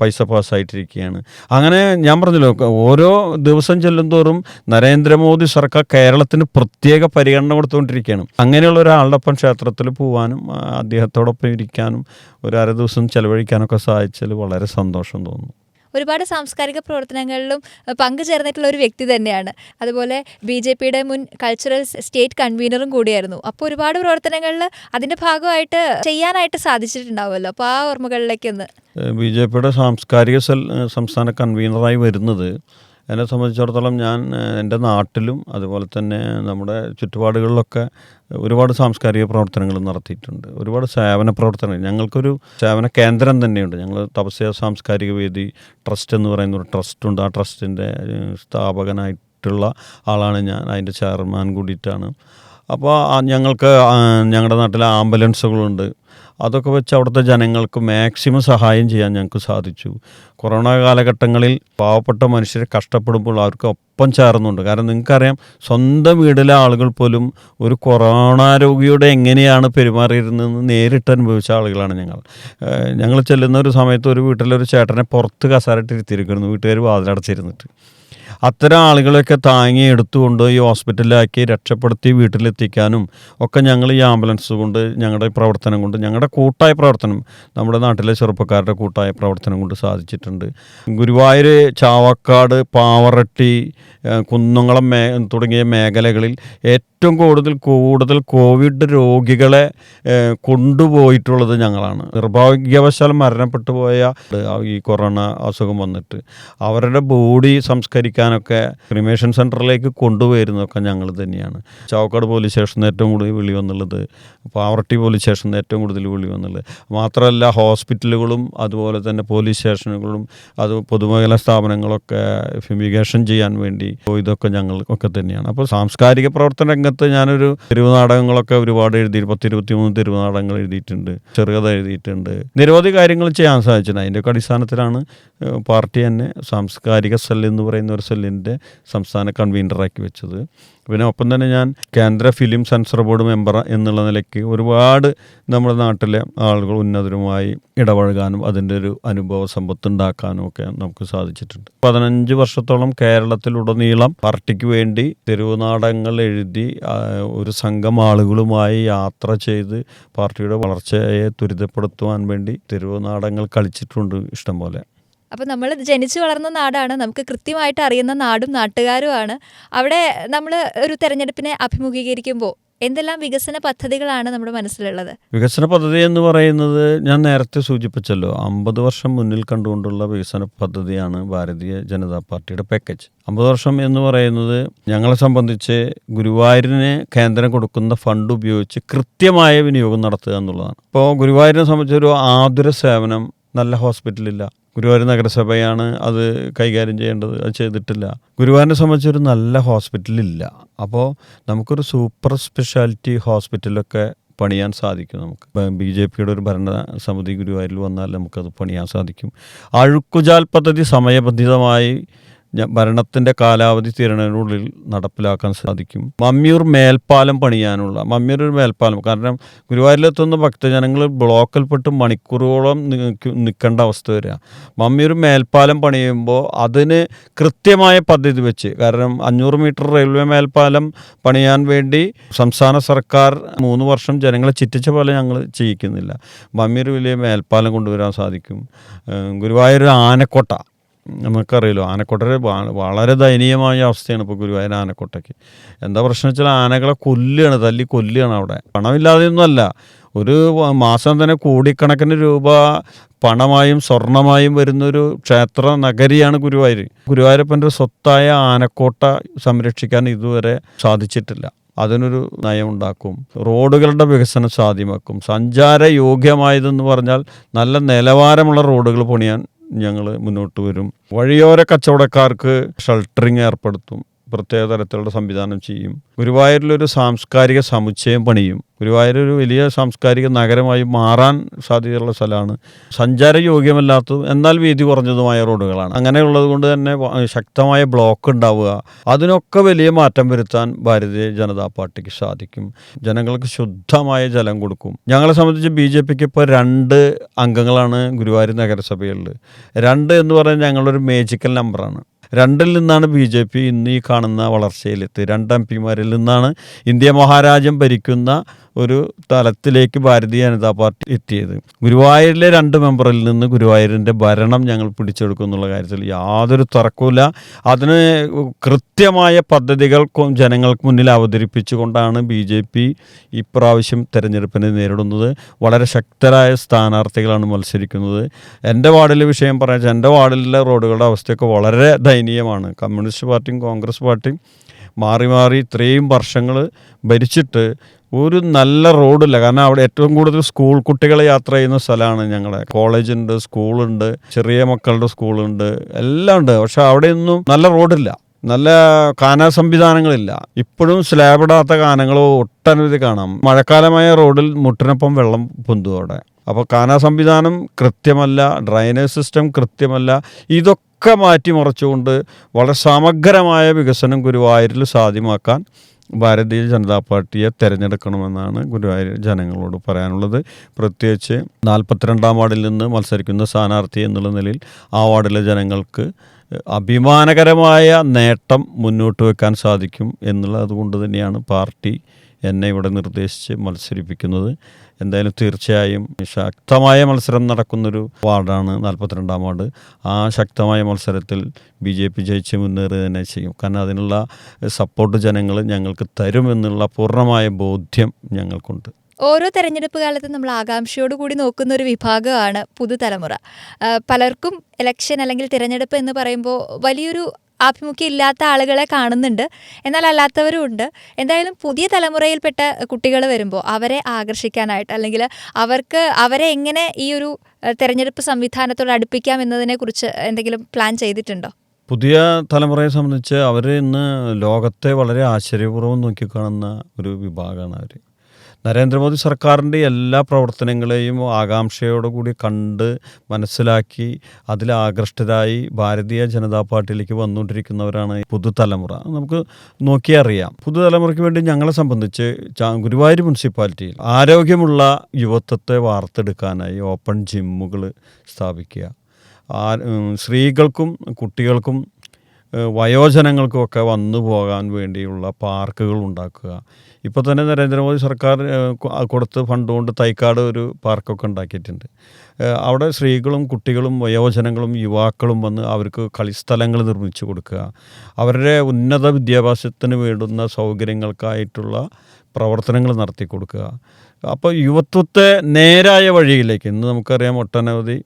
പൈസ പാസ്സായിട്ടിരിക്കുകയാണ്. അങ്ങനെ ഞാൻ പറഞ്ഞല്ലോ ഓരോ ദിവസം ചെല്ലുന്തോറും നരേന്ദ്രമോദി സർക്കാർ കേരളത്തിന് പ്രത്യേക പരിഗണന കൊടുത്തുകൊണ്ടിരിക്കുകയാണ്. അങ്ങനെയുള്ള ഒരാളുടെ ഒപ്പം ക്ഷേത്രത്തിൽ പോവാനും അദ്ദേഹത്തോടൊപ്പം ഇരിക്കാനും ഒരു അര ദിവസം ചെലവഴിക്കാനൊക്കെ സാധിച്ചതിൽ വളരെ സന്തോഷം തോന്നുന്നു. ഒരുപാട് സാംസ്കാരിക പ്രവർത്തനങ്ങളിലും പങ്കുചേർന്നിട്ടുള്ള ഒരു വ്യക്തി തന്നെയാണ്. അതുപോലെ ബി ജെ പിയുടെ മുൻ കൾച്ചറൽ സ്റ്റേറ്റ് കൺവീനറും കൂടിയായിരുന്നു. അപ്പോൾ ഒരുപാട് പ്രവർത്തനങ്ങളിൽ അതിന്റെ ഭാഗമായിട്ട് ചെയ്യാനായിട്ട് സാധിച്ചിട്ടുണ്ടാവുമല്ലോ. അപ്പോൾ ആ ഓർമ്മകളിലേക്കൊന്ന് ബി ജെ പിയുടെ സാംസ്കാരിക സംസ്ഥാന കൺവീനറായി വരുന്നത് എന്നെ സംബന്ധിച്ചിടത്തോളം ഞാൻ എന്റെ നാട്ടിലും അതുപോലെ തന്നെ നമ്മുടെ ചുറ്റുപാടുകളിലൊക്കെ ഒരുപാട് സാംസ്കാരിക പ്രവർത്തനങ്ങൾ നടത്തിയിട്ടുണ്ട്. ഒരുപാട് സേവന പ്രവർത്തനങ്ങൾ. ഞങ്ങൾക്കൊരു സേവന കേന്ദ്രം തന്നെയുണ്ട്. ഞങ്ങൾ തപസ്യ സാംസ്കാരിക വേദി ട്രസ്റ്റ് എന്ന് പറയുന്ന ഒരു ട്രസ്റ്റ് ഉണ്ട്. ആ ട്രസ്റ്റിന്റെ സ്ഥാപകനായിട്ടുള്ള ആളാണ് ഞാൻ. അതിന്റെ ചെയർമാൻ കൂടിയിട്ടാണ്. അപ്പോൾ ഞങ്ങൾക്ക് ഞങ്ങളുടെ നാട്ടിലെ ആംബുലൻസുകളുണ്ട്. അതൊക്കെ വെച്ച് അവിടുത്തെ ജനങ്ങൾക്ക് മാക്സിമം സഹായം ചെയ്യാൻ ഞങ്ങൾക്ക് സാധിച്ചു. കൊറോണ കാലഘട്ടങ്ങളിൽ പാവപ്പെട്ട മനുഷ്യരെ കഷ്ടപ്പെടുമ്പോൾ അവർക്ക് ഒപ്പം ചേർന്നുണ്ട്. കാരണം നിങ്ങൾക്കറിയാം സ്വന്തം വീട്ടിലെ ആളുകൾ പോലും ഒരു കൊറോണ രോഗിയോട് എങ്ങനെയാണ് പെരുമാറിയിരുന്നതെന്ന് നേരിട്ട് അനുഭവിച്ച ആളുകളാണ് ഞങ്ങൾ. ഞങ്ങൾ ചെല്ലുന്ന ഒരു സമയത്ത് ഒരു വീട്ടിലൊരു ചേട്ടനെ പുറത്ത് കസാരട്ടിരുത്തിയിരിക്കുന്നു. വീട്ടുകാർ വാതിലടച്ചിരുന്നിട്ട്. അത്തരം ആളുകളെയൊക്കെ താങ്ങി എടുത്തുകൊണ്ട് ഈ ഹോസ്പിറ്റലിലാക്കി രക്ഷപ്പെടുത്തി വീട്ടിലെത്തിക്കാനും ഒക്കെ ഞങ്ങൾ ഈ ആംബുലൻസ് കൊണ്ട് ഞങ്ങളുടെ പ്രവർത്തനം കൊണ്ട് ഞങ്ങളുടെ കൂട്ടായ പ്രവർത്തനം നമ്മുടെ നാട്ടിലെ ചെറുപ്പക്കാരുടെ കൂട്ടായ പ്രവർത്തനം കൊണ്ട് സാധിച്ചിട്ടുണ്ട്. ഗുരുവായൂർ ചാവക്കാട് പാവറട്ടി കുന്നുങ്ങളം മേ തുടങ്ങിയ മേഖലകളിൽ ഏറ്റവും കൂടുതൽ കൂടുതൽ കോവിഡ് രോഗികളെ കൊണ്ടുപോയിട്ടുള്ളത് ഞങ്ങളാണ്. നിർഭാഗ്യവശാൽ മരണപ്പെട്ടു പോയ ഈ കൊറോണ അസുഖം വന്നിട്ട് അവരുടെ ബോഡി സംസ്കരിക്കാനൊക്കെ ക്രിമേഷൻ സെന്ററിലേക്ക് കൊണ്ടുപോയിരുന്നതൊക്കെ ഞങ്ങൾ തന്നെയാണ്. ചാവക്കാട് പോലീസ് സ്റ്റേഷനിൽ ഏറ്റവും കൂടുതൽ വിളി വന്നുള്ളത് പാവർട്ടി പോലീസ് സ്റ്റേഷനിൽ ഏറ്റവും കൂടുതൽ വിളി വന്നുള്ളത്. മാത്രമല്ല ഹോസ്പിറ്റലുകളും അതുപോലെ തന്നെ പോലീസ് സ്റ്റേഷനുകളും അത് പൊതുമേഖലാ സ്ഥാപനങ്ങളൊക്കെ ഫിമിഗേഷൻ ചെയ്യാൻ വേണ്ടി ഇതൊക്കെ ഞങ്ങൾ ഒക്കെ തന്നെയാണ്. അപ്പോൾ സാംസ്കാരിക പ്രവർത്തന രംഗത്ത് ഞാനൊരു തെരുവ് നാടകങ്ങളൊക്കെ ഒരുപാട് എഴുതി പത്ത് ഇരുപത്തി മൂന്ന് തെരുവ് നാടകങ്ങൾ എഴുതിയിട്ടുണ്ട് ചെറുകഥ എഴുതിയിട്ടുണ്ട്. നിരവധി കാര്യങ്ങൾ ചെയ്യാൻ സാധിച്ചിട്ടുണ്ട്. അതിന്റെയൊക്കെ അടിസ്ഥാനത്തിലാണ് പാർട്ടി തന്നെ സാംസ്കാരിക സെൽ എന്ന് പറയുന്ന ഒരു സെല്ലിന്റെ സംസ്ഥാന കൺവീനറാക്കി വെച്ചത്. പിന്നെ ഒപ്പം തന്നെ ഞാൻ കേന്ദ്ര ഫിലിം സെൻസർ ബോർഡ് മെമ്പർ എന്നുള്ള നിലയ്ക്ക് ഒരുപാട് നമ്മുടെ നാട്ടിലെ ആളുകൾ ഉന്നതരുമായി ഇടപഴകാനും അതിന്റെ ഒരു അനുഭവ സമ്പത്ത് ഉണ്ടാക്കാനും ഒക്കെ നമുക്ക് സാധിച്ചിട്ടുണ്ട്. പതിനഞ്ച് വർഷത്തോളം കേരളത്തിലുടനീളം പാർട്ടിക്ക് വേണ്ടി തെരുവ് നാടകങ്ങൾ എഴുതി ഒരു സംഘം ആളുകളുമായി യാത്ര ചെയ്ത് പാർട്ടിയുടെ വളർച്ചയെ ത്വരിതപ്പെടുത്തുവാൻ വേണ്ടി തെരുവ് നാടകങ്ങൾ കളിച്ചിട്ടുണ്ട് ഇഷ്ടംപോലെ. അപ്പോൾ നമ്മൾ ജനിച്ചു വളർന്ന നാടാണ്. നമുക്ക് കൃത്യമായിട്ട് അറിയുന്ന നാടും നാട്ടുകാരുമാണ്. അവിടെ നമ്മൾ ഒരു തെരഞ്ഞെടുപ്പിനെ അഭിമുഖീകരിക്കുമ്പോൾ എന്തെല്ലാം വികസന പദ്ധതികളാണ് നമ്മുടെ മനസ്സിലുള്ളത്? വികസന പദ്ധതി എന്ന് പറയുന്നത് ഞാൻ നേരത്തെ സൂചിപ്പിച്ചല്ലോ. അമ്പത് വർഷം മുന്നിൽ കണ്ടുകൊണ്ടുള്ള വികസന പദ്ധതിയാണ് ഭാരതീയ ജനതാ പാർട്ടിയുടെ പാക്കേജ് അമ്പത് വർഷം എന്ന് പറയുന്നത് ഞങ്ങളെ സംബന്ധിച്ച് ഗുരുവായൂരിന് കേന്ദ്രം കൊടുക്കുന്ന ഫണ്ട് ഉപയോഗിച്ച് കൃത്യമായ വിനിയോഗം നടത്തുക എന്നുള്ളതാണ്. ഇപ്പോൾ ഗുരുവായൂരിനെ സംബന്ധിച്ച് ഒരു ആതുര സേവനം നല്ല ഹോസ്പിറ്റലില്ല. ഗുരുവായൂർ നഗരസഭയാണ് അത് കൈകാര്യം ചെയ്യേണ്ടത്. അത് ചെയ്തിട്ടില്ല. ഗുരുവായൂരിനെ സംബന്ധിച്ചൊരു നല്ല ഹോസ്പിറ്റലില്ല അപ്പോൾ നമുക്കൊരു സൂപ്പർ സ്പെഷ്യാലിറ്റി ഹോസ്പിറ്റലൊക്കെ പണിയാൻ സാധിക്കും നമുക്ക്. ബി ജെ പിയുടെ ഒരു ഭരണ സമിതി ഗുരുവായൂരിൽ വന്നാൽ നമുക്കത് പണിയാൻ സാധിക്കും. അഴുക്കുചാൽ പദ്ധതി സമയബന്ധിതമായി ഭരണത്തിന്റെ കാലാവധി തീരണതിനുള്ളിൽ നടപ്പിലാക്കാൻ സാധിക്കും. മമ്മിയൂർ മേൽപ്പാലം പണിയാനുള്ള മമ്മിയൂർ ഒരു മേൽപ്പാലം. കാരണം ഗുരുവായൂരിലെത്തുന്ന ഭക്തജനങ്ങൾ ബ്ലോക്കിൽപ്പെട്ട് മണിക്കൂറുകളോളം നിക്ക് നിൽക്കേണ്ട അവസ്ഥ വരിക. മമ്മിയൂർ മേൽപ്പാലം പണിയുമ്പോൾ അതിന് കൃത്യമായ പദ്ധതി വെച്ച് കാരണം അഞ്ഞൂറ് മീറ്റർ റെയിൽവേ മേൽപ്പാലം പണിയാൻ വേണ്ടി സംസ്ഥാന സർക്കാർ മൂന്ന് വർഷം ജനങ്ങളെ ചിറ്റിച്ച പോലെ ഞങ്ങൾ ചെയ്യിക്കുന്നില്ല. മമ്മിയൂർ വലിയ മേൽപ്പാലം കൊണ്ടുവരാൻ സാധിക്കും. ഗുരുവായൂർ ആനക്കോട്ട. നമുക്കറിയാലോ ആനക്കോട്ടയുടെ വളരെ ദയനീയമായ അവസ്ഥയാണ് ഇപ്പോൾ ഗുരുവായൂർ ആനക്കോട്ടയ്ക്ക്. എന്താ പ്രശ്നം വെച്ചാൽ ആനകളെ കൊല്ലുകയാണ് തല്ലി കൊല്ലുകയാണ് അവിടെ. പണമില്ലാതെയൊന്നുമല്ല. ഒരു മാസം തന്നെ കോടിക്കണക്കിന് രൂപ പണമായും സ്വർണമായും വരുന്നൊരു ക്ഷേത്ര നഗരിയാണ് ഗുരുവായൂർ. ഗുരുവായൂരപ്പന്റെ സ്വത്തായ ആനക്കോട്ട സംരക്ഷിക്കാൻ ഇതുവരെ സാധിച്ചിട്ടില്ല. അതിനൊരു നയമുണ്ടാക്കും. റോഡുകളുടെ വികസനം സാധ്യമാക്കും. സഞ്ചാര യോഗ്യമായതെന്ന് പറഞ്ഞാൽ നല്ല നിലവാരമുള്ള റോഡുകൾ പണിയാൻ ഞങ്ങൾ മുന്നോട്ട് വരും. വഴിയോര കച്ചവടക്കാർക്ക് ഷെൽട്ടറിങ് ഏർപ്പെടുത്തും. പ്രത്യേക തരത്തിലുള്ള സംവിധാനം ചെയ്യും. ഗുരുവായൂരിലൊരു സാംസ്കാരിക സമുച്ചയം പണിയും. ഗുരുവായൂർ ഒരു വലിയ സാംസ്കാരിക നഗരമായി മാറാൻ സാധ്യതയുള്ള സ്ഥലമാണ്. സഞ്ചാരയോഗ്യമല്ലാത്തതും എന്നാൽ വീതി കുറഞ്ഞതുമായ റോഡുകളാണ്. അങ്ങനെയുള്ളത് കൊണ്ട് തന്നെ ശക്തമായ ബ്ലോക്ക് ഉണ്ടാവുക. അതിനൊക്കെ വലിയ മാറ്റം വരുത്താൻ ഭാരതീയ ജനതാ പാർട്ടിക്ക് സാധിക്കും. ജനങ്ങൾക്ക് ശുദ്ധമായ ജലം കൊടുക്കും. ഞങ്ങളെ സംബന്ധിച്ച് ബി ജെ പിക്ക് ഇപ്പോൾ രണ്ട് അംഗങ്ങളാണ് ഗുരുവായൂർ നഗരസഭയിൽ രണ്ട് എന്ന് പറഞ്ഞാൽ ഞങ്ങളൊരു മേജിക്കൽ നമ്പറാണ് രണ്ടിൽ നിന്നാണ് ബി ജെ പി ഇന്ന് ഈ കാണുന്ന വളർച്ചയിലെത്തി രണ്ട് എം പിമാരിൽ നിന്നാണ് ഇന്ത്യ മഹാരാജ്യം ഭരിക്കുന്ന ഒരു തലത്തിലേക്ക് ഭാരതീയ ജനതാ പാർട്ടി എത്തിയത്. ഗുരുവായൂരിലെ രണ്ട് മെമ്പറിൽ നിന്ന് ഗുരുവായൂരിന്റെ ഭരണം ഞങ്ങൾ പിടിച്ചെടുക്കും എന്നുള്ള കാര്യത്തിൽ യാതൊരു തർക്കവുമില്ല. അതിന് കൃത്യമായ പദ്ധതികൾ ജനങ്ങൾക്ക് മുന്നിൽ അവതരിപ്പിച്ചുകൊണ്ടാണ് ബി ജെ പി ഇപ്രാവശ്യം തെരഞ്ഞെടുപ്പിനെ നേരിടുന്നത്. വളരെ ശക്തരായ സ്ഥാനാർത്ഥികളാണ് മത്സരിക്കുന്നത്. എന്റെ വാർഡിലെ വിഷയം പറയാൻ എന്റെ വാർഡിലെ റോഡുകളുടെ അവസ്ഥയൊക്കെ വളരെ ദയനീയമാണ്. കമ്മ്യൂണിസ്റ്റ് പാർട്ടിയും കോൺഗ്രസ് പാർട്ടിയും മാറി മാറി ഇത്രയും വർഷങ്ങൾ ഭരിച്ചിട്ട് ഒരു നല്ല റോഡില്ല. കാരണം അവിടെ ഏറ്റവും കൂടുതൽ സ്കൂൾ കുട്ടികൾ യാത്ര ചെയ്യുന്ന സ്ഥലമാണ് ഞങ്ങളെ. കോളേജുണ്ട് സ്കൂളുണ്ട് ചെറിയ മക്കളുടെ സ്കൂളുണ്ട് എല്ലാം ഉണ്ട്. പക്ഷെ അവിടെയൊന്നും നല്ല റോഡില്ല. നല്ല കാന സംവിധാനങ്ങളില്ല. ഇപ്പോഴും സ്ലാബിടാത്ത കാനങ്ങൾ ഒട്ടനവധി കാണാം. മഴക്കാലമായ റോഡിൽ മുട്ടിനൊപ്പം വെള്ളം പൊന്തും അവിടെ. അപ്പോൾ കാന സംവിധാനം കൃത്യമല്ല ഡ്രൈനേജ് സിസ്റ്റം കൃത്യമല്ല. ഇതൊക്കെ മാറ്റിമറിച്ചുകൊണ്ട് വളരെ സമഗ്രമായ വികസനം ഗുരുവായൂരിൽ സാധ്യമാക്കാൻ ഭാരതീയ ജനതാ പാർട്ടിയെ തിരഞ്ഞെടുക്കണമെന്നാണ് ഗുരുവായൂർ ജനങ്ങളോട് പറയാനുള്ളത്. പ്രത്യേകിച്ച് നാൽപ്പത്തിരണ്ടാം വാർഡിൽ നിന്ന് മത്സരിക്കുന്ന സ്ഥാനാർത്ഥി എന്നുള്ള നിലയിൽ ആ വാർഡിലെ ജനങ്ങൾക്ക് അഭിമാനകരമായ നേട്ടം മുന്നോട്ട് വെക്കാൻ സാധിക്കും എന്നുള്ളത് കൊണ്ട് തന്നെയാണ് പാർട്ടി എന്നെ ഇവിടെ നിർദ്ദേശിച്ച് മത്സരിപ്പിക്കുന്നത്. എന്തായാലും തീർച്ചയായും ശക്തമായ മത്സരം നടക്കുന്നൊരു വാർഡാണ് നാൽപ്പത്തിരണ്ടാം വാർഡ്. ആ ശക്തമായ മത്സരത്തിൽ ബി ജെ പി ജയിച്ച് മുന്നേറുക തന്നെ ചെയ്യും. കാരണം അതിനുള്ള സപ്പോർട്ട് ജനങ്ങൾ ഞങ്ങൾക്ക് തരുമെന്നുള്ള പൂർണമായ ബോധ്യം ഞങ്ങൾക്കുണ്ട്. ഓരോ തെരഞ്ഞെടുപ്പ് കാലത്തും നമ്മൾ ആകാംക്ഷയോട് കൂടി നോക്കുന്ന ഒരു വിഭാഗമാണ് പുതുതലമുറ. പലർക്കും ഇലക്ഷൻ അല്ലെങ്കിൽ തിരഞ്ഞെടുപ്പ് എന്ന് പറയുമ്പോൾ വലിയൊരു ആഭിമുഖ്യം ഇല്ലാത്ത ആളുകളെ കാണുന്നുണ്ട്. എന്നാൽ അല്ലാത്തവരും ഉണ്ട്. എന്തായാലും പുതിയ തലമുറയിൽപ്പെട്ട കുട്ടികൾ വരുമ്പോൾ അവരെ ആകർഷിക്കാനായിട്ട് അല്ലെങ്കിൽ അവർക്ക് അവരെ എങ്ങനെ ഈ ഒരു തെരഞ്ഞെടുപ്പ് സംവിധാനത്തോട് അടുപ്പിക്കാം എന്നതിനെക്കുറിച്ച് എന്തെങ്കിലും പ്ലാൻ ചെയ്തിട്ടുണ്ടോ? പുതിയ തലമുറയെ സംബന്ധിച്ച് അവർ ഇന്ന് ലോകത്തെ വളരെ ആശ്ചര്യപൂർവം നോക്കിക്കാണുന്ന ഒരു വിഭാഗമാണ് അവർ നരേന്ദ്രമോദി സർക്കാരിന്റെ എല്ലാ പ്രവർത്തനങ്ങളെയും ആകാംക്ഷയോടുകൂടി കണ്ട് മനസ്സിലാക്കി അതിൽ ആകൃഷ്ടരായി ഭാരതീയ ജനതാ പാർട്ടിയിലേക്ക് വന്നുകൊണ്ടിരിക്കുന്നവരാണ് പുതുതലമുറ. നമുക്ക് നോക്കിയറിയാം പുതുതലമുറയ്ക്ക് വേണ്ടി ഞങ്ങളെ സംബന്ധിച്ച് ഗുരുവായൂർ മുനിസിപ്പാലിറ്റിയിൽ ആരോഗ്യമുള്ള യുവത്വത്തെ വാർത്തെടുക്കാനായി ഓപ്പൺ ജിമ്മുകൾ സ്ഥാപിക്കുക. സ്ത്രീകൾക്കും കുട്ടികൾക്കും ഏഹ് വയോജനങ്ങൾക്കുമൊക്കെ വന്നു പോകാൻ വേണ്ടിയുള്ള പാർക്കുകൾ ഉണ്ടാക്കുക. ഇപ്പോൾ തന്നെ നരേന്ദ്രമോദി സർക്കാർ കൊടുത്ത് ഫണ്ട് കൊണ്ട് തൈക്കാട് ഒരു പാർക്കൊക്കെ ഉണ്ടാക്കിയിട്ടുണ്ട്. അവിടെ സ്ത്രീകളും കുട്ടികളും വയോജനങ്ങളും യുവാക്കളും വന്ന് അവർക്ക് കളിസ്ഥലങ്ങൾ നിർമ്മിച്ചു കൊടുക്കുക. അവരുടെ ഉന്നത വിദ്യാഭ്യാസത്തിന് വേണ്ടുന്ന സൗകര്യങ്ങൾക്കായിട്ടുള്ള പ്രവർത്തനങ്ങൾ നടത്തി കൊടുക്കുക. അപ്പോൾ യുവത്വത്തെ നേരായ വഴിയിലേക്ക് ഇന്ന് നമുക്കറിയാം ഒട്ടനവധി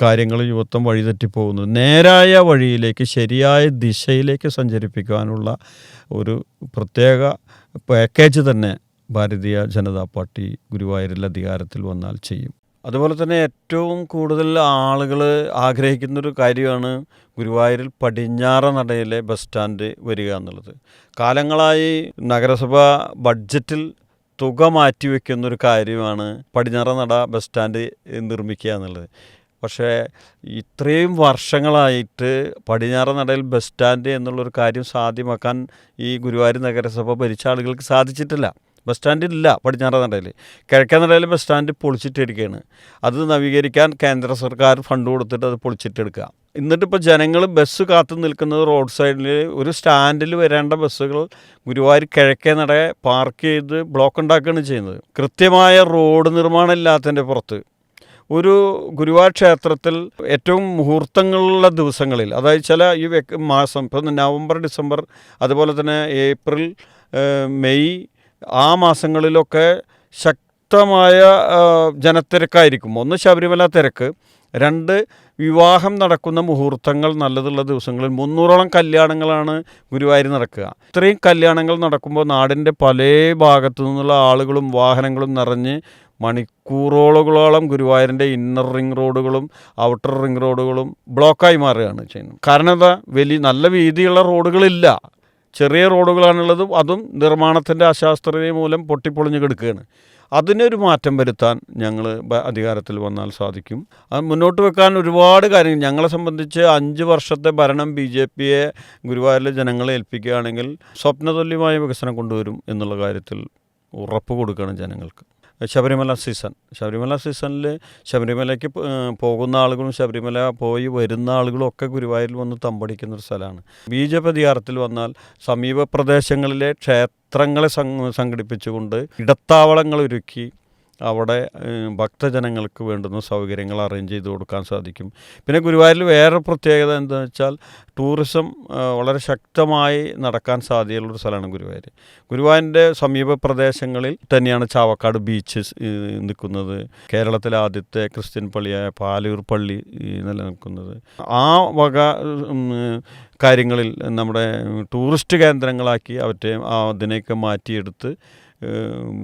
കാര്യങ്ങൾ യുവത്വം വഴിതെറ്റിപ്പോകുന്നു നേരായ വഴിയിലേക്ക് ശരിയായ ദിശയിലേക്ക് സഞ്ചരിപ്പിക്കാനുള്ള ഒരു പ്രത്യേക പാക്കേജ് തന്നെ ഭാരതീയ ജനതാ പാർട്ടി ഗുരുവായൂരിൽ അധികാരത്തിൽ വന്നാൽ ചെയ്യും. അതുപോലെ തന്നെ ഏറ്റവും കൂടുതൽ ആളുകൾ ആഗ്രഹിക്കുന്നൊരു കാര്യമാണ് ഗുരുവായൂരിൽ പടിഞ്ഞാറ നടയിലെ ബസ് സ്റ്റാൻഡ് വരിക എന്നുള്ളത്. കാലങ്ങളായി നഗരസഭ ബഡ്ജറ്റിൽ തുക മാറ്റിവെക്കുന്നൊരു കാര്യമാണ് പടിഞ്ഞാറ നട ബസ് സ്റ്റാൻഡ് നിർമ്മിക്കുക എന്നുള്ളത്. പക്ഷേ ഇത്രയും വർഷങ്ങളായിട്ട് പടിഞ്ഞാറ നടയിൽ ബസ് സ്റ്റാൻഡ് എന്നുള്ളൊരു കാര്യം സാധ്യമാക്കാൻ ഈ ഗുരുവായൂർ നഗരസഭ ഭരിച്ച ആളുകൾക്ക് സാധിച്ചിട്ടില്ല. ബസ് സ്റ്റാൻഡില്ല പടിഞ്ഞാറ നടയിൽ. കിഴക്കേ നടയിൽ ബസ് സ്റ്റാൻഡ് പൊളിച്ചിട്ടിരിക്കുകയാണ്. അത് നവീകരിക്കാൻ കേന്ദ്ര സർക്കാർ ഫണ്ട് കൊടുത്തിട്ട് അത് പൊളിച്ചിട്ടെടുക്കുക. എന്നിട്ടിപ്പോൾ ജനങ്ങൾ ബസ് കാത്തു നിൽക്കുന്നത് റോഡ് സൈഡിൽ ഒരു സ്റ്റാൻഡിൽ വരേണ്ട ബസ്സുകൾ ഗുരുവായൂർ കിഴക്കേ നട പാർക്ക് ചെയ്ത് ബ്ലോക്ക് ഉണ്ടാക്കുകയാണ് ചെയ്യുന്നത്. കൃത്യമായ റോഡ് നിർമ്മാണം ഇല്ലാത്തതിന്റെ പുറത്ത് ഒരു ഗുരുവായൂർ ക്ഷേത്രത്തിൽ ഏറ്റവും മുഹൂർത്തങ്ങളുള്ള ദിവസങ്ങളിൽ അതായത് ചില ഈ മാസം ഇപ്പം നവംബർ ഡിസംബർ അതുപോലെ തന്നെ ഏപ്രിൽ മെയ് ആ മാസങ്ങളിലൊക്കെ ശക്തമായ ജനത്തിരക്കായിരിക്കും. ഒന്ന് ശബരിമല തിരക്ക് രണ്ട് വിവാഹം നടക്കുന്ന മുഹൂർത്തങ്ങൾ നല്ലതുള്ള ദിവസങ്ങളിൽ മുന്നൂറോളം കല്യാണങ്ങളാണ് ഗുരുവായൂർ നടക്കുക. ഇത്രയും കല്യാണങ്ങൾ നടക്കുമ്പോൾ നാടിന്റെ പല ഭാഗത്തു നിന്നുള്ള ആളുകളും വാഹനങ്ങളും നിറഞ്ഞ് മണിക്കൂറുകളോളം ഗുരുവായൂരിന്റെ ഇന്നർ റിംഗ് റോഡുകളും ഔട്ടർ റിംഗ് റോഡുകളും ബ്ലോക്കായി മാറുകയാണ് ചെയ്യുന്നത്. കാരണം എന്താ? വലിയ നല്ല വീതിയുള്ള റോഡുകളില്ല ചെറിയ റോഡുകളാണുള്ളത് അതും നിർമ്മാണത്തിന്റെ അശാസ്ത്രീയ മൂലം പൊട്ടിപ്പൊളിഞ്ഞ് കിടക്കുകയാണ്. അതിനൊരു മാറ്റം വരുത്താൻ ഞങ്ങൾ അധികാരത്തിൽ വന്നാൽ സാധിക്കും. അത് മുന്നോട്ട് വെക്കാൻ ഒരുപാട് കാര്യങ്ങൾ. ഞങ്ങളെ സംബന്ധിച്ച് അഞ്ച് വർഷത്തെ ഭരണം ബി ജെ പിയെ ഗുരുവായൂരിലെ ജനങ്ങളെ ഏൽപ്പിക്കുകയാണെങ്കിൽ സ്വപ്നതുല്യമായ വികസനം കൊണ്ടുവരും എന്നുള്ള കാര്യത്തിൽ ഉറപ്പ് കൊടുക്കുകയാണ് ജനങ്ങൾക്ക്. ശബരിമല സീസൺ. ശബരിമല സീസണിൽ ശബരിമലയ്ക്ക് പോകുന്ന ആളുകളും ശബരിമല പോയി വരുന്ന ആളുകളും ഒക്കെ ഗുരുവായൂരിൽ വന്ന് തമ്പടിക്കുന്ന ഒരു സ്ഥലമാണ്. അധികാരത്തിൽ വന്നാൽ സമീപ പ്രദേശങ്ങളിലെ ക്ഷേത്രങ്ങളെ സംഘടിപ്പിച്ചുകൊണ്ട് ഇടത്താവളങ്ങൾ ഒരുക്കി അവിടെ ഭക്തജനങ്ങൾക്ക് വേണ്ടുന്ന സൗകര്യങ്ങൾ അറേഞ്ച് ചെയ്ത് കൊടുക്കാൻ സാധിക്കും. പിന്നെ ഗുരുവായൂരിൽ വേറെ പ്രത്യേകത എന്താണെന്ന് വെച്ചാൽ ടൂറിസം വളരെ ശക്തമായി നടക്കാൻ സാധ്യതയുള്ളൊരു സ്ഥലമാണ് ഗുരുവായൂർ ഗുരുവായൂരിന്റെ സമീപ പ്രദേശങ്ങളിൽ തന്നെയാണ് ചാവക്കാട് ബീച്ച് നിൽക്കുന്നത്. കേരളത്തിലെ ആദ്യത്തെ ക്രിസ്ത്യൻ പള്ളിയായ പാലൂർ പള്ളി നിലനിൽക്കുന്നത്. ആ വക കാര്യങ്ങളിൽ നമ്മുടെ ടൂറിസ്റ്റ് കേന്ദ്രങ്ങളാക്കി അവറ്റെ അതിനെയൊക്കെ മാറ്റിയെടുത്ത്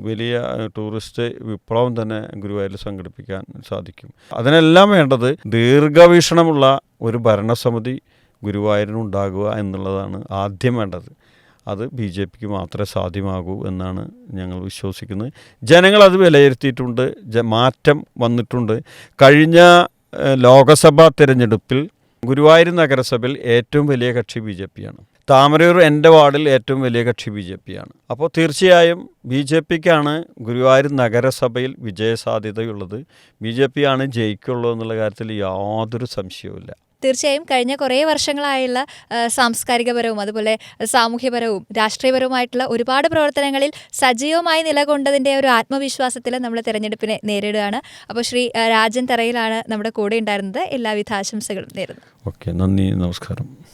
വലിയ ടൂറിസ്റ്റ് വിപ്ലവം തന്നെ ഗുരുവായൂരിൽ സംഘടിപ്പിക്കാൻ സാധിക്കും. അതിനെല്ലാം വേണ്ടത് ദീർഘവീക്ഷണമുള്ള ഒരു ഭരണസമിതി ഗുരുവായൂരിനുണ്ടാകുക എന്നുള്ളതാണ് ആദ്യം വേണ്ടത്. അത് ബി ജെ പിക്ക് മാത്രമേ സാധ്യമാകൂ എന്നാണ് ഞങ്ങൾ വിശ്വസിക്കുന്നത്. ജനങ്ങളത് വിലയിരുത്തിയിട്ടുണ്ട്. മാറ്റം വന്നിട്ടുണ്ട്. കഴിഞ്ഞ ലോകസഭാ തിരഞ്ഞെടുപ്പിൽ ഗുരുവായൂർ നഗരസഭയിൽ ഏറ്റവും വലിയ കക്ഷി ബി ജെ പിയാണ് താമരയൂർ എന്റെ വാർഡിൽ ഏറ്റവും വലിയ കക്ഷി ബി ജെ പിയാണ് അപ്പോൾ തീർച്ചയായും ബി ജെ പിക്കാണ് ഗുരുവായൂർ നഗരസഭയിൽ വിജയസാധ്യതയുള്ളത്. ബി ജെ പി ആണ് ജയിക്കുള്ളൂ എന്നുള്ള കാര്യത്തിൽ യാതൊരു സംശയവുമില്ല തീർച്ചയായും കഴിഞ്ഞ കുറേ വർഷങ്ങളായുള്ള സാംസ്കാരികപരവും അതുപോലെ സാമൂഹ്യപരവും രാഷ്ട്രീയപരവുമായിട്ടുള്ള ഒരുപാട് പ്രവർത്തനങ്ങളിൽ സജീവമായി നിലകൊണ്ടതിന്റെ ഒരു ആത്മവിശ്വാസത്തിൽ നമ്മൾ തിരഞ്ഞെടുപ്പിനെ നേരിടുകയാണ്. അപ്പോൾ ശ്രീ രാജൻ തറയിലാണ് നമ്മുടെ കൂടെ ഉണ്ടായിരുന്നത്. എല്ലാവിധ ആശംസകളും നേരുന്നു. ഓക്കെ നന്ദി നമസ്കാരം.